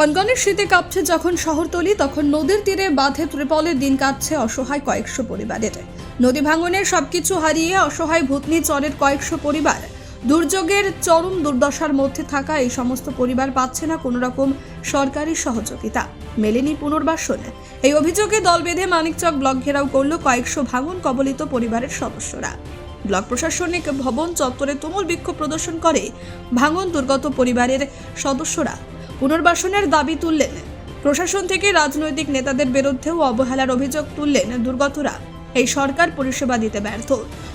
কনকনের শীতে কাঁপছে যখন শহরতলি, তখন নদীর তীরে বাঁধে ত্রিপলে দিন কাটছে অসহায় কয়েকশো পরিবারের। নদী ভাঙনের সবকিছু হারিয়ে অসহায় ভূতনি চরের কয়েকশো পরিবার। দুর্যোগের চরম দুর্দশার মধ্যে থাকা এই সমস্ত পরিবার পাচ্ছে না কোনো রকম সরকারি সহযোগিতা। মেলেনি পুনর্বাসন। এই অভিযোগে দল বেঁধে মানিকচক ব্লক ঘেরাও করল কয়েকশো ভাঙন কবলিত পরিবারের সদস্যরা। ব্লক প্রশাসনিক ভবন চত্বরে তুমুল বিক্ষোভ প্রদর্শন করে ভাঙন দুর্গত পরিবারের সদস্যরা। পুনর্বাসনের দাবি তুললেন। প্রশাসন থেকে রাজনৈতিক নেতাদের বিরুদ্ধেও অবহেলার অভিযোগ তুললেন দুর্গতরা। এই সরকার পরিষেবা দিতে ব্যর্থ।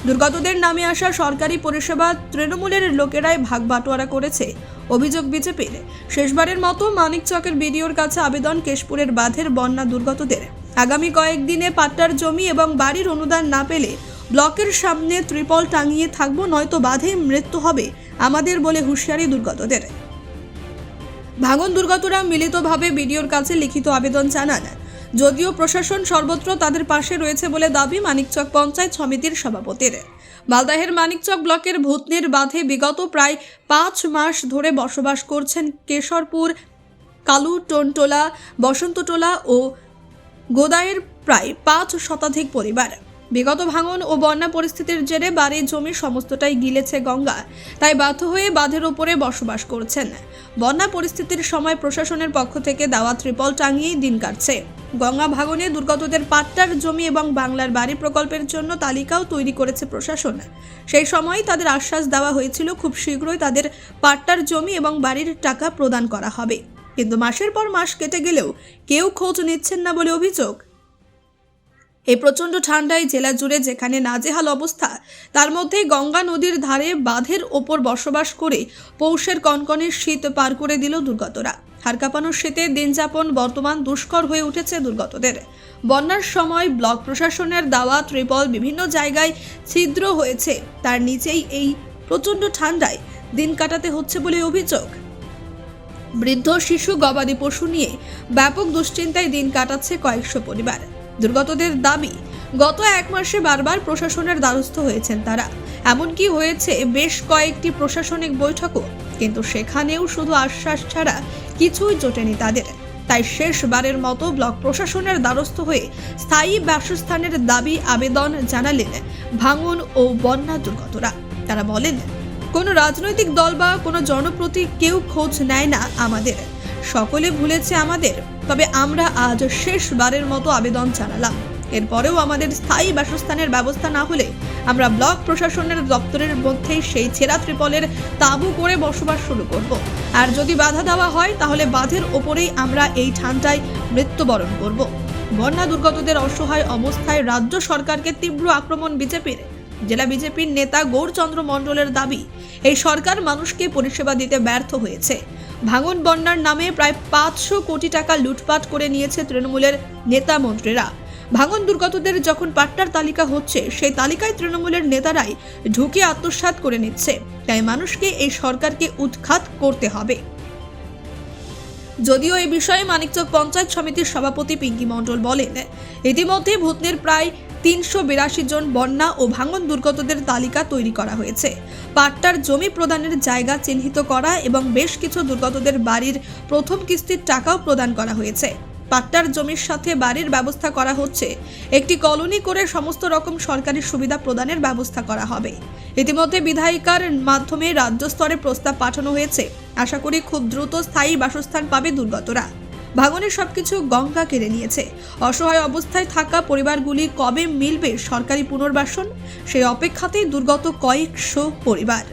দুর্গতদের নামে আসা সরকারি পরিষেবা তৃণমূলের লোকেরাই ভাগ বাটোয়ারা করেছে, অভিযোগ বিজেপির। শেষবারের মতো মানিকচকের বিডিওর কাছে আবেদন কেশপুরের বাঁধের বন্যা দুর্গতদের। আগামী কয়েকদিনে পাট্টার জমি এবং বাড়ির অনুদান না পেলে ব্লকের সামনে ত্রিপল টাঙিয়ে থাকব, নয়তো বাঁধে মৃত্যু হবে আমাদের বলে হুঁশিয়ারি দুর্গতদের। ভাঙন দুর্গতরা মিলিতভাবে বিডিওর কাছে লিখিত আবেদন জানান। যদিও প্রশাসন সর্বত্র তাদের পাশে রয়েছে বলে দাবি মানিকচক পঞ্চায়েত সমিতির সভাপতির। মালদাহের মানিকচক ব্লকের ভূতনির বাঁধে বিগত প্রায় পাঁচ মাস ধরে বসবাস করছেন কেশরপুর কালু টনটোলা বসন্তটোলা ও গোদায়ের প্রায় পাঁচ শতাধিক পরিবার। বিগত ভাঙন ও বন্যা পরিস্থিতির জেরে বাড়ির জমি সমস্তটাই গিলেছে গঙ্গা। তাই বাধ্য হয়ে বাঁধের ওপরে বসবাস করছেন। বন্যা পরিস্থিতির সময় প্রশাসনের পক্ষ থেকে দেওয়া ত্রিপল টাঙিয়েই দিন কাটছে। গঙ্গা ভাঙনে দুর্গতদের পাট্টার জমি এবং বাংলার বাড়ি প্রকল্পের জন্য তালিকাও তৈরি করেছে প্রশাসন। সেই সময় তাদের আশ্বাস দেওয়া হয়েছিল, খুব শীঘ্রই তাদের পাট্টার জমি এবং বাড়ির টাকা প্রদান করা হবে। কিন্তু মাসের পর মাস কেটে গেলেও কেউ খোঁজ নিচ্ছেন না বলে অভিযোগ। এই প্রচণ্ড ঠান্ডায় জেলা জুড়ে যেখানে নাজেহাল অবস্থা, তার মধ্যে গঙ্গা নদীর ধারে বাঁধের ওপর বসবাস করে পৌষের কনকনের শীত পার করে দিল দুর্গতরা। হারকাপানোর শীতে দিনযাপন বর্তমান দুষ্কর হয়ে উঠেছে দুর্গতদের। বন্যার সময় ব্লক প্রশাসনের দেওয়া ত্রিপল বিভিন্ন জায়গায় ছিদ্র হয়েছে, তার নিচেই এই প্রচণ্ড ঠান্ডায় দিন কাটাতে হচ্ছে বলে অভিযোগ। বৃদ্ধ, শিশু, গবাদি পশু নিয়ে ব্যাপক দুশ্চিন্তায় দিন কাটাচ্ছে কয়েকশো পরিবার। দুর্গতদের দাবি, গত এক মাসে বারবার প্রশাসনের দ্বারস্থ হয়েছেন তারা। এমনকি হয়েছে বেশ কয়েকটি প্রশাসনিক বৈঠকও, কিন্তু সেখানেও শুধু আশ্বাস ছাড়া কিছুই জোটেনি তাদের। তাই শেষবারের মতো ব্লক প্রশাসনের দ্বারস্থ হয়ে স্থায়ী বাসস্থানের দাবি, আবেদন জানালেন ভাঙন ও বন্যা দুর্গতরা। তারা বলেন, কোনো রাজনৈতিক দল বা কোনো জনপ্রতি কেউ খোঁজ নেয় না আমাদের। সকলে ভুলেছে আমাদের। তবে আমরা আজ শেষবারের মতো আবেদন জানালাম। এরপরেও আমাদের স্থায়ী বাসস্থানের ব্যবস্থা না হলে আমরা ব্লক প্রশাসনের দপ্তরের মধ্যেই সেই ছেঁড়া ত্রিপলের তাঁবু করে বসবাস শুরু করব। আর যদি বাধা দেওয়া হয়, তাহলে বাঁধের ওপরেই আমরা এই ঠান্ডায় মৃত্যুবরণ করব। বন্যা দুর্গতদের অসহায় অবস্থায় রাজ্য সরকারকে তীব্র আক্রমণ বিজেপির। জেলা বিজেপির নেতা গৌরচন্দ্র মণ্ডলের দাবি, এই সরকার মানুষকে পরিষেবা দিতে ব্যর্থ হয়েছে। ভাঙন বন্যার নামে প্রায় পাঁচশো কোটি টাকা লুটপাট করে নিয়েছে তৃণমূলের নেতা মন্ত্রীরা। ভাঙন দুর্গতদের যখন পাট্টার তালিকা হচ্ছে, সেই তালিকায় তৃণমূলের নেতারাই ঢুকে আত্মসাৎ করে নিচ্ছে। তাই মানুষকে এই সরকারকে উৎখাত করতে হবে। যদিও এই বিষয়ে মানিকচক পঞ্চায়েত সমিতির সভাপতি পিঙ্কি মণ্ডল বলেন, ইতিমধ্যে ভূতনের প্রায় তিনশো বিরাশি জন বন্যা ও ভাঙন দুর্গতদের তালিকা তৈরি করা হয়েছে। পাট্টার জমি প্রদানের জায়গা চিহ্নিত করা এবং বেশ কিছু দুর্গতদের বাড়ির প্রথম কিস্তির টাকাও প্রদান করা হয়েছে। পাট্টার জমির সাথে বাড়ির ব্যবস্থা করা হচ্ছে। একটি কলোনি করে সমস্ত রকম সরকারি সুবিধা প্রদানের ব্যবস্থা করা হবে। ইতিমধ্যে বিধায়িকার মাধ্যমে রাজ্য স্তরে প্রস্তাব পাঠানো হয়েছে। আশা করি খুব দ্রুত স্থায়ী বাসস্থান পাবে দুর্গতরা। ভাঙনের সবকিছু গঙ্গা কেড়ে নিয়েছে। অসহায় অবস্থায় থাকা পরিবারগুলি কবে মিলবে সরকারি পুনর্বাসন? সেই অপেক্ষাতেই দুর্গত কয়েকশো পরিবার।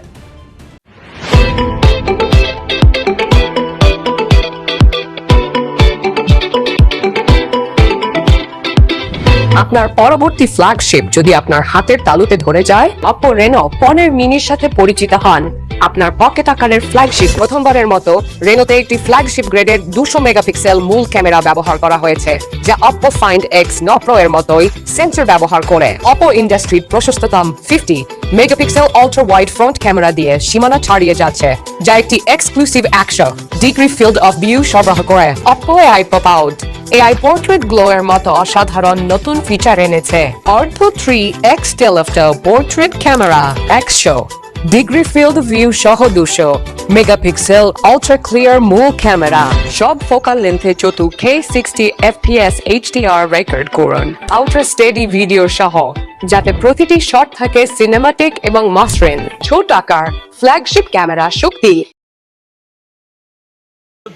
আপনার পরবর্তী ফ্ল্যাগশিপ যদি আপনার হাতের তালুতে ধরে যায় অপো রেনো পনেরো মিনির সাথে পরিচিত হন। আপনার পকেট আকারের ফ্ল্যাগশিপ প্রথমবারের মতো রেনোতে একটি ফ্ল্যাগশিপ গ্রেডের দুশো মেগাপিক্সেল মূল ক্যামেরা ব্যবহার করা হয়েছে, যা অপো ফাইন্ড এক্স নপ্রো এর মতোই সেন্সর ব্যবহার করে। অপো ইন্ডাস্ট্রির প্রশস্ততম fifty megapixel ultra wide front camera দিয়ে সীমানা ছাড়িয়ে যাচ্ছে, যা একটি এক্সক্লুসিভ একশো ডিগ্রি ফিল্ড অফ ভিউ সরবরাহ করে। Oppo AI pop out AI portrait glow এর মতো অসাধারণ নতুন ফিচার এনেছে। অর্ধ three X telephoto portrait camera একশো। ডিগ্রি ফিল্ড ভিউ সহ দুশো। মেগাপিক্সেল আলট্রা ক্লিয়ার মূল ক্যামেরা সব ফোকাল লেন্থে চতুর্থে সিক্সটি এফপিএস এইচডিআর রেকর্ড করুন। আলট্রা স্টেডি ভিডিও সহ, যাতে প্রতিটি শট থাকে সিনেমাটিক এবং মসৃণ। ছোট আকার ফ্ল্যাগশিপ ক্যামেরা শক্তি।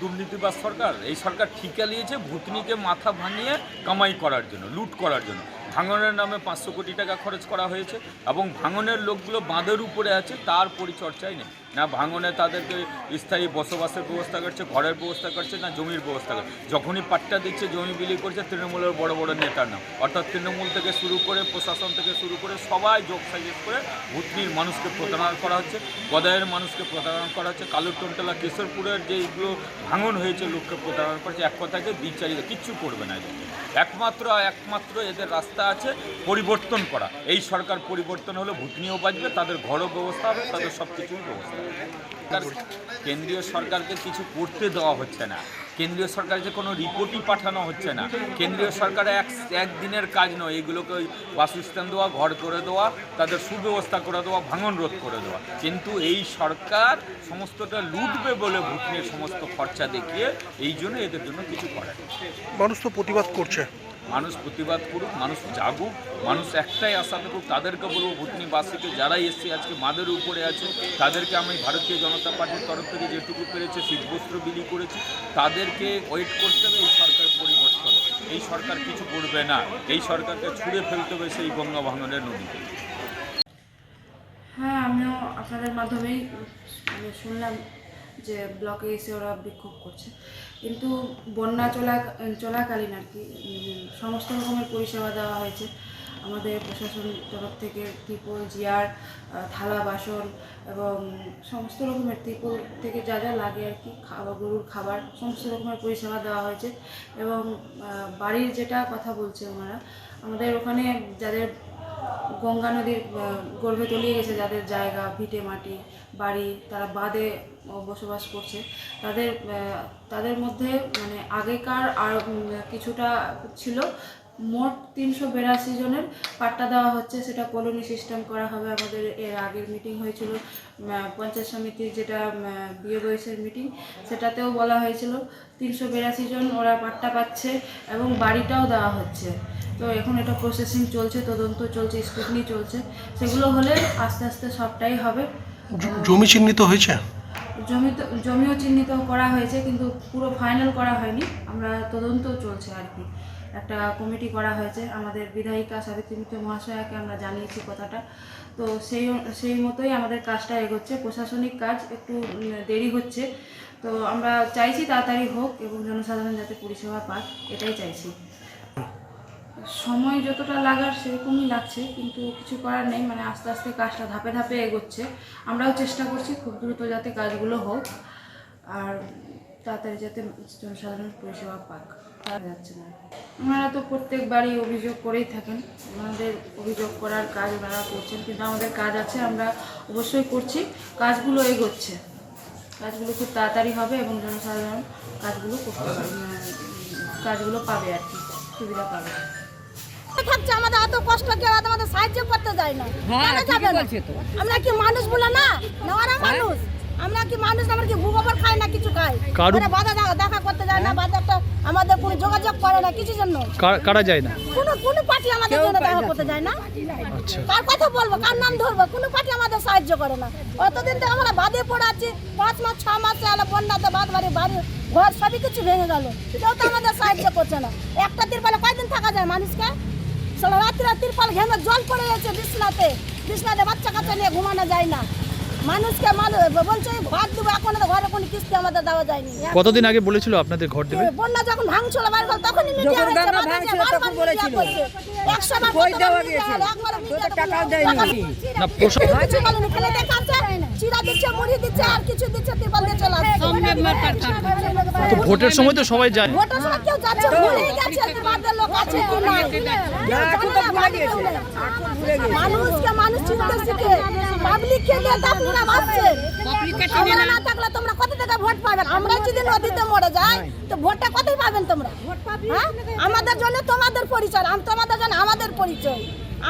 দুর্নীতিবাজ সরকার, এই সরকার ঠিকা নিয়েছে ভুতনিকে মাথা ভাঙিয়ে কামাই করার জন্য, লুট করার জন্য। ভাঙনের নামে পাঁচশো কোটি টাকা খরচ করা হয়েছে এবং ভাঙনের লোকগুলো বাঁধের উপরে আছে, তার পরিচর্চাই নেই। না ভাঙনে তাদেরকে স্থায়ী বসবাসের ব্যবস্থা করছে, ঘরের ব্যবস্থা করছে, না জমির ব্যবস্থা করছে। যখনই পাট্টা দিচ্ছে, জমি বিলি করছে, তৃণমূলের বড় বড় নেতার নাম। অর্থাৎ তৃণমূল থেকে শুরু করে, প্রশাসন থেকে শুরু করে সবাই যোগ সাজেস করে ভুতনির মানুষকে প্রতারণা করা হচ্ছে গদায়ের মানুষকে প্রতারণা করা হচ্ছে কালুরটনতলা কেশরপুরের যেইগুলো ভাঙন হয়েছে, লোককে প্রতারণা করছে, এক কথাকে বিচারিত কিচ্ছু করবে না এদেরকে একমাত্র একমাত্র এদের রাস্তা আছে পরিবর্তন করা। এই সরকার পরিবর্তন হলে ভুতনিও বাঁচবে, তাদের ঘরও ব্যবস্থা হবে, তাদের সব কিছুই ব্যবস্থা কেন্দ্রীয় সরকারকে কিছু করতে দেওয়া হচ্ছে না। কেন্দ্রীয় সরকার যে কোনো রিপোর্টই পাঠানো হচ্ছে না। কেন্দ্রীয় সরকার এক একদিনের কাজ নয়, এগুলোকে ওই বাসস্থান দেওয়া, ঘর করে দেওয়া, তাদের সুব্যবস্থা করে দেওয়া, ভাঙন রোধ করে দেওয়া। কিন্তু এই সরকার সমস্তটা লুটবে বলে ভুটনের সমস্ত খরচা দেখিয়ে এই জন্য এদের জন্য কিছু করে মানুষ তো প্রতিবাদ করছে। মানুষ প্রতিবাদ করুক, মানুষ জাগুক, মানুষ একটাই আশা থাকুক, তাদেরকে বলব ভুতনিবাসীকে যারাই এসছে, আজকে মাদের উপরে আছে, তাদেরকে আমি ভারতীয় জনতা পার্টির তরফ থেকে যেটুকু পেরেছে, শীতবস্ত্র বিলি করেছি, তাদেরকে ওয়েট করতে হবে, এই সরকার পরিবর্তন, এই সরকার কিছু করবে না, এই সরকারকে ছুঁড়ে ফেলতে হবে সেই গঙ্গা ভাঙনের নদীতে। হ্যাঁ আমিও আপনাদের মাধ্যমেই মানে শুনলাম যে ব্লকে এসে ওরা বিক্ষোভ করছে। কিন্তু বন্যা চলা, চলাকালীন আর কি সমস্ত রকমের পরিষেবা দেওয়া হয়েছে। আমাদের প্রশাসন তরফ থেকে ত্রিপল, জিয়ার থালা বাসন এবং সমস্ত রকমের ত্রিপল থেকে যা যা লাগে আর কি খাবার গরুর খাবার, সমস্ত রকমের পরিষেবা দেওয়া হয়েছে। এবং বাড়ির যেটা কথা বলছে ওনারা, আমাদের ওখানে যাদের গঙ্গা নদীর গর্ভে তলিয়ে গেছে যাদের জায়গা, ভিটে মাটি, বাড়ি, তারা বাদে বসবাস করছে। তাদের তাদের মধ্যে মানে আগেকার আর কিছুটা ছিল মোট তিনশো বিরাশি জনের পাট্টা দেওয়া হচ্ছে, সেটা কলোনি সিস্টেম করা হবে। আমাদের এর আগের মিটিং হয়েছিল পঞ্চায়েত সমিতির যেটা বিয়ে বয়সের মিটিং সেটাতেও বলা হয়েছিল, তিনশো বিরাশি জন ওরা পাট্টা পাচ্ছে এবং বাড়িটাও দেওয়া হচ্ছে। তো এখন এটা প্রসেসিং চলছে তদন্ত চলছে স্ক্রুটনি চলছে। সেগুলো হলে আস্তে আস্তে সবটাই হবে। জমি চিহ্নিত হয়েছে? জমি তো জমিও চিহ্নিত করা হয়েছে কিন্তু পুরো ফাইনাল করা হয়নি। আমরা তদন্ত চলছে আর কি। একটা কমিটি করা হয়েছে। আমাদের বিধায়িকা সাবিত্রী মিত্র মহাশয়াকে আমরা জানিয়েছি কথাটা। তো সেই সেই মতোই আমাদের কাজটা এগোচ্ছে। প্রশাসনিক কাজ একটু দেরি হচ্ছে। তো আমরা চাইছি তাড়াতাড়ি হোক এবং জনসাধারণ যাতে পরিষেবা পাক এটাই চাইছি। সময় যতটা লাগার সেরকমই লাগছে, কিন্তু কিছু করার নেই। মানে আস্তে আস্তে কাজটা ধাপে ধাপে এগোচ্ছে। আমরাও চেষ্টা করছি খুব দ্রুত যাতে কাজগুলো হোক, আর তাড়াতাড়ি যাতে জনসাধারণ পরিষেবা পাক। পাওয়া যাচ্ছে না। ওনারা তো প্রত্যেকবারই অভিযোগ করেই থাকেন। ওনাদের অভিযোগ করার কাজ ওনারা করছেন, কিন্তু আমাদের কাজ আছে, আমরা অবশ্যই করছি। কাজগুলো এগোচ্ছে। কাজগুলো খুব তাড়াতাড়ি হবে এবং জনসাধারণ কাজগুলো করতে কাজগুলো পাবে আর কি, সুবিধা পাবে। থাকছে আমাদের অত কষ্ট কেউ আমাদের সাহায্য করতে যায় না। কেন যাবে না? আমরা কি মানুষ বলে না? না ওরা মানুষ। আমরা কি মানুষ আমরা কি ভূগোবর খাই না কিছু খাই? কারু- ওরা বাধা দেখা- করতে যায় না বাধা তো আমাদের কোনো যোগাযোগ করে না কিছু জন্য। কারা যায় না? কোনো কোনো পার্টি আমাদের জন্য দেখা করতে যায় না। আচ্ছা। কার কথা বলব? কার নাম ধরবো? কোনো পার্টি আমাদের সাহায্য করে না। অতদিন থেকে আমরা বাদে পড়ে আছি। পাঁচ মাস ছ মাসে আলো বন্যাতে বাদ বাড়ি বাড়ি ঘর সবই কিছু ভেঙে গেল। কেউ তো আমাদের সাহায্য করছে না। একটা দিন তিরপালে কয়দিন থাকা যায় মানুষকে? সারা রাত্রি তিরপাল ঘেমে জল পড়ে গেছে বিছনাতে। বিছনাতে বাচ্চা কাচ্চা নিয়ে ঘুমানো যায় না। মানুষকে মানুষ বলছে ঘর দেবো এখন ঘরে কোনো কিস্তি আমাদের দেওয়া যায়নি। কতদিন আগে বলেছিল আপনাদের ঘর দেবে? বন্যা যখন ভাঙছিল বাড়ি ঘর তখনই মিডিয়া হয়েছে বাধা দিয়ে বারবার media করছে। একশো বার কতবার media হলো, টাকাও দেয়নি। না প্রশাসন কিছু বলেনি, খালি দেখাচ্ছে, চিড়া দিচ্ছে, মুড়ি দিচ্ছে, আর কিছু দিচ্ছে, তিরপল তো ভোটের সময় তো সবাই যায়। ভোটের সময় কেউ যাচ্ছে, ভুলেই গেছে যে বাদের লোক আছে। কি নাই। কেউ জানে না, বাড়ি মানুষকে মানুষ চিনতে শিখে। পাবলিককে নিয়ে তো আপনারা ভাবছেন আমরা না। থাকলে তোমরা কত টাকা ভোট পাবেন আমরা যদি নদীতে মরে যাই তো ভোটটা কতই পাবেন তোমরা? হ্যাঁ? আমাদের জন্য তোমাদের পরিচয়। তোমাদের জন্য আমাদের পরিচয়।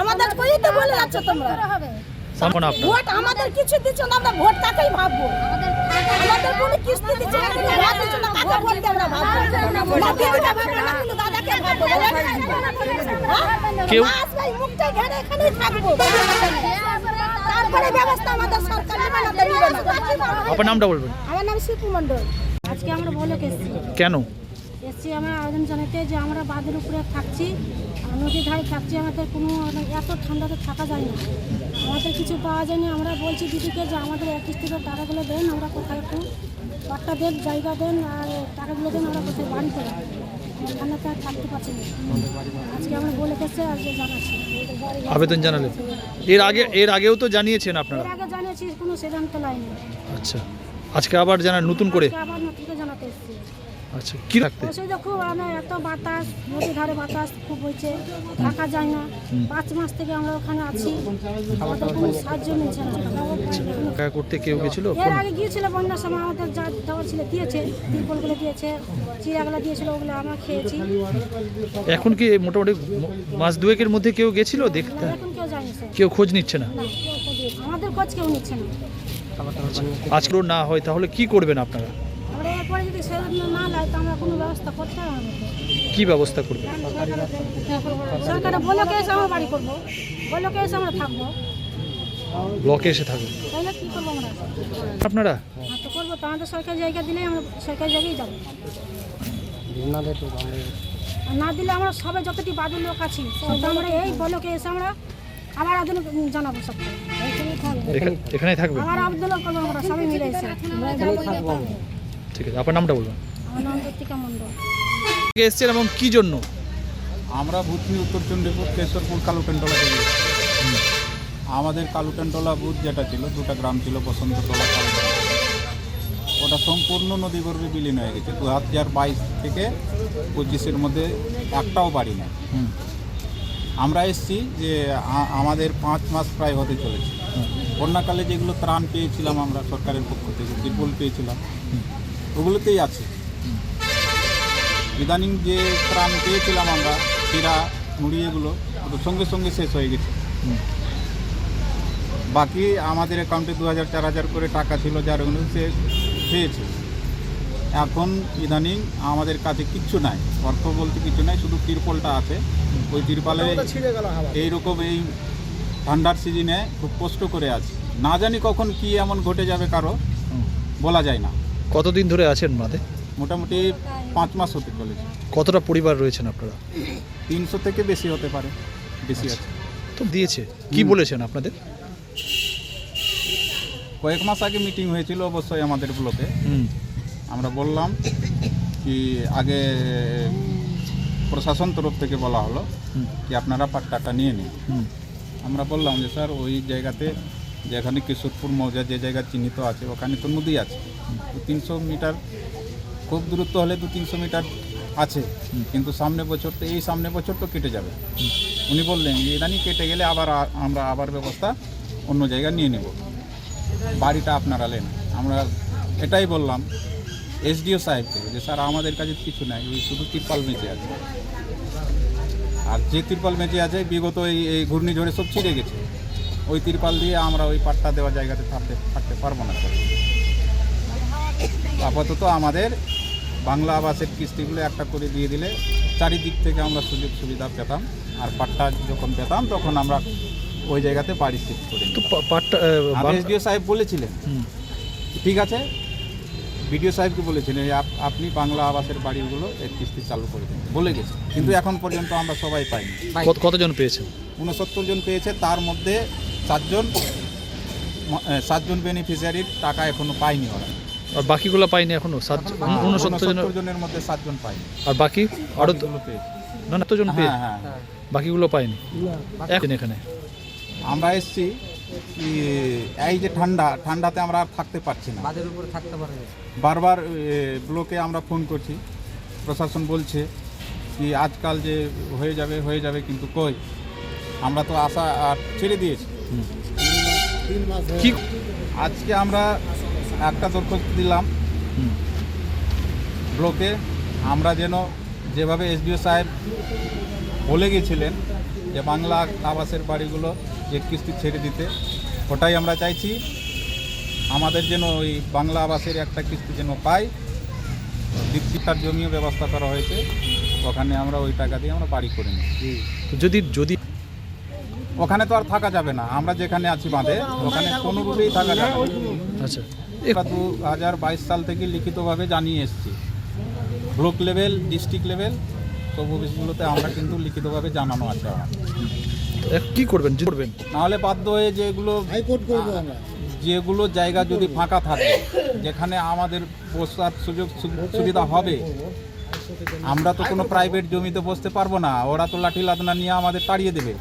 আমাদের কই তো বলে যাচ্ছ তোমরা? আপনার। ভোট আমাদের কিছু দিচ্ছে না আমরা ভোট কাকেই ভাববো? আমাদের কোনো কিস্তি দিচ্ছে না কোনো ভাত দিচ্ছে না কাকে ভোট ভাববো। না ভাববো না কিন্তু দাদাকে ভাববো। হ্যাঁ? কেউ- না আসবে, মুখটা ঘেরে এখানেই থাকব। তারপরে ব্যবস্থা আমাদের সরকার নেবে না তো নেবে না। আপনার নামটা বলবেন। আমার নাম শিপু মন্ডল আজকে আমরা বলে এসেছি। কেন? এসছি আমরা আবেদন জানাতে যে আমরা বাঁধের উপরে থাকছি নদীর ধারে থাকছি আমাদের কোনো এত ঠান্ডাতে থাকা যায় না। আমাদের কিছু পাওয়া যায়নি। আমরা বলছি দিদিকে যে আমাদের এক কিস্তির টাকাগুলো দেন আমরা কোথায় একটু ঘরটা দেন জায়গা দেন আর টাকাগুলো দেন আমরা কোথায় বাড়ি করে ঠান্ডাতে আর থাকতে পারছি না। আজকে আমরা বলে গেছে আর যে জানাচ্ছি। আবেদন জানালেন এর আগে এর আগেও তো জানিয়েছেন আপনারা? আগে জানিয়েছি কোনো সিদ্ধান্ত লাইনি। আচ্ছা। আজকে আবার জানান নতুন করে? আজকে আবার নতুনকে জানাতে এসেছি। আচ্ছা কি রাখতে? অসুবিধা খুব মানে এত বাতাস নদীর ধারে বাতাস খুব হয়েছে থাকা যায় না। পাঁচ মাস থেকে আমরা ওখানে আছি। আমাদের কোনো সাহায্য মিলছে না? দেখা করতে কেউ গেছিল? এর আগে গিয়েছিল বন্যার সময় আমাদের যা দেওয়া ছিল দিয়েছে তিরপলগুলো দিয়েছে চিড়াগুলো দিয়েছিল ওগুলো আমরা খেয়েছি। এখন কি মোটামুটি মাস দুয়েকের মধ্যে কেউ গেছিল দেখতে? এখন কেউ যায়নি কেউ খোঁজ নিচ্ছে না? না আমাদের খোঁজ কেউ নিচ্ছে না। আজকেও না হয় তাহলে কি করবেন আপনারা? আমরা না লাই তো আমরা কোনো ব্যবস্থা করতে হবে কি ব্যবস্থা করবেন সরকারে বলে কে এসে আমরা বাড়ি করব বলে কে এসে আমরা থাকব। ব্লকে এসে থাকবেন তাহলে কী করব আমরা? আপনারা? হ্যাঁ তো করব তো আমাদের সরকারি জায়গা দিলেই আমরা সরকারি জায়গায় যাব। আর না দিলে আমরা সবাই যতটি বাদুর লোক আছি সব আমরা এই বলকে এসে আমরা আবার আবেদন জানাব সবকে এখা- এখানেই থাকবেন আবার আবেদন করব আমরা সবাই মিলে এসে। ঠিক আছে আপনার নামটা আমার নাম মণ্ডল। এসছেন এবং কি জন্য? আমরা ভূতনি উত্তর চণ্ডীপুর কেশরপুর কালুটেনটোলা থেকে। আমাদের কালুটেনটোলা বুথ যেটা ছিল দুটা গ্রাম ছিল বসন্তটোলা ওটা সম্পূর্ণ নদী গর্ভে বিলীন হয়ে গেছে। দু হাজার বাইশ থেকে পঁচিশের মধ্যে একটাও বাড়ি নেই। আমরা এসেছি যে আমাদের পাঁচ মাস প্রায় হতে চলেছে। বন্যাকালে যেগুলো ত্রাণ পেয়েছিলাম আমরা সরকারের পক্ষ থেকে ত্রিপল পেয়েছিলাম। ওগুলোতেই আছে। ইদানিং যে ত্রাণ পেয়েছিলাম আমরা চিরা মুড়ি এগুলো সঙ্গে সঙ্গে শেষ হয়ে গেছে। বাকি আমাদের অ্যাকাউন্টে দু হাজার চার হাজার করে টাকা ছিল যার ওগুলো সে পেয়েছে। এখন ইদানিং আমাদের কাছে কিচ্ছু নাই। অর্থ বলতে কিছু নাই শুধু তিরপলটা আছে। ওই তিরপালে এইরকম এই ঠান্ডার সিজনে খুব কষ্ট করে আছে। না জানি কখন কি এমন ঘটে যাবে কারও বলা যায় না। কতদিন ধরে আছেন মাঠে মোটামুটি পাঁচ মাস হতে চলেছে। কতটা পরিবার রয়েছেন আপনারা? তিনশো থেকে বেশি হতে পারে বেশি আছে। তো দিয়েছে। কি বলেছেন আপনাদের? কয়েক মাস আগে মিটিং হয়েছিল অবশ্যই আমাদের ব্লকে। আমরা বললাম কি আগে প্রশাসন তরফ থেকে বলা হলো। কি আপনারা পাট্টাটা নিয়ে নিন। আমরা বললাম যে স্যার ওই জায়গাতে যেখানে কিশোরপুর মৌজা যে জায়গা চিহ্নিত আছে, ওখানে তো নদী আছে। দু তিনশো মিটার, খুব দূরত্ব হলে দু তিনশো মিটার আছে। কিন্তু সামনে বছর তো, এই সামনে বছর তো কেটে যাবে। উনি বললেন যে ইদানি কেটে গেলে আবার আমরা আবার ব্যবস্থা অন্য জায়গায় নিয়ে নেব। বাড়িটা আপনারা নেন। আমরা এটাই বললাম এসডিও সাহেবকে যে, স্যার, আমাদের কাছে কিছু নাই, ওই শুধু তিরপাল মেচে আছে। আর যে তিরপাল মেচে আছে, বিগত এই ঘূর্ণিঝড়ে সব ছিঁড়ে গেছে। ওই তিরপাল দিয়ে আমরা ওই পাট্টা দেওয়া জায়গাতে থাকতে থাকতে পারব না আপাতত আমাদের বাংলা আবাসের কিস্তিগুলো একটা করে দিয়ে দিলে চারিদিক থেকে আমরা সুযোগ সুবিধা পেতাম আর পাট্টা যখন পেতাম তখন আমরা ওই জায়গাতে বাড়ি শিফট করে এসডিও সাহেব বলেছিলেন। ঠিক আছে? বিডিও সাহেবকে বলেছিলেন আপনি বাংলা আবাসের বাড়িগুলো এর কিস্তি চালু করে দিন। বলে গেছে। কিন্তু এখন পর্যন্ত আমরা সবাই পাইনি। কতজন পেয়েছে উনসত্তর জন পেয়েছে তার মধ্যে সাতজন সাতজন বেনিফিশিয়ারির টাকা এখনও পায়নি ওরা। আর বাকিগুলো পাইনি এখনও? সাত উনসত্তর জন জনের মধ্যে সাতজন পায়নি। আর বাকি? আরও না না জন পেয়ে হ্যাঁ হ্যাঁ। বাকিগুলো পাইনি একদিন এখানে আমরা এসছি কি এই যে ঠান্ডা ঠান্ডাতে আমরা আর থাকতে পারছি না। বারবার ব্লকে আমরা ফোন করছি। প্রশাসন বলছে কি আজকাল যে হয়ে যাবে হয়ে যাবে কিন্তু কই? আমরা তো আশা আর ছেড়ে দিয়েছি। আজকে আমরা একটা দরখাস্ত দিলাম। ব্লকে আমরা যেন যেভাবে এস এসডিও সাহেব বলে গেছিলেন যে বাংলা আবাসের বাড়িগুলো যে কিস্তি ছেড়ে দিতে, ওটাই আমরা চাইছি। আমাদের যেন ওই বাংলা আবাসের একটা কিস্তি যেন পাই। দীপ্তিটার জমিও ব্যবস্থা করা হয়েছে। ওখানে আমরা ওই টাকা দিয়ে আমরা বাড়ি করে নিই। যদি যদি ওখানে তো আর থাকা যাবে না। আমরা যেখানে আছি বাঁধে ওখানে কোনো রূপেই থাকা যাবে না। আচ্ছা। দু হাজার বাইশ সাল থেকে লিখিতভাবে জানিয়ে এসেছি। ব্লক লেভেল ডিস্ট্রিক্ট লেভেল সব অফিসগুলোতে আমরা কিন্তু লিখিতভাবে জানানো আছে কি করবেন? করবেন? নাহলে বাধ্য হয়ে যেগুলো যেগুলো জায়গা যদি ফাঁকা থাকে যেখানে আমাদের বসার সুযোগ সুবিধা হবে আমরা তো কোনো প্রাইভেট জমিতে বসতে পারব না। ওরা তো লাঠি লাদনা নিয়ে আমাদের তাড়িয়ে দেবে।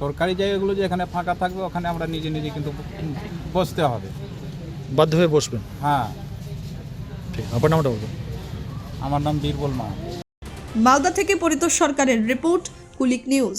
সরকারি জায়গাগুলো যেখানে ফাঁকা থাকবে ওখানে আমরা নিজে নিজে কিন্তু বসতে হবে। বাধ্য হয়ে বসবেন? হ্যাঁ। ঠিক আপনার নামটা বলবেন আমার নাম বীরবল মা মালদা থেকে পরিতোষ সরকারের রিপোর্ট কুলিক নিউজ।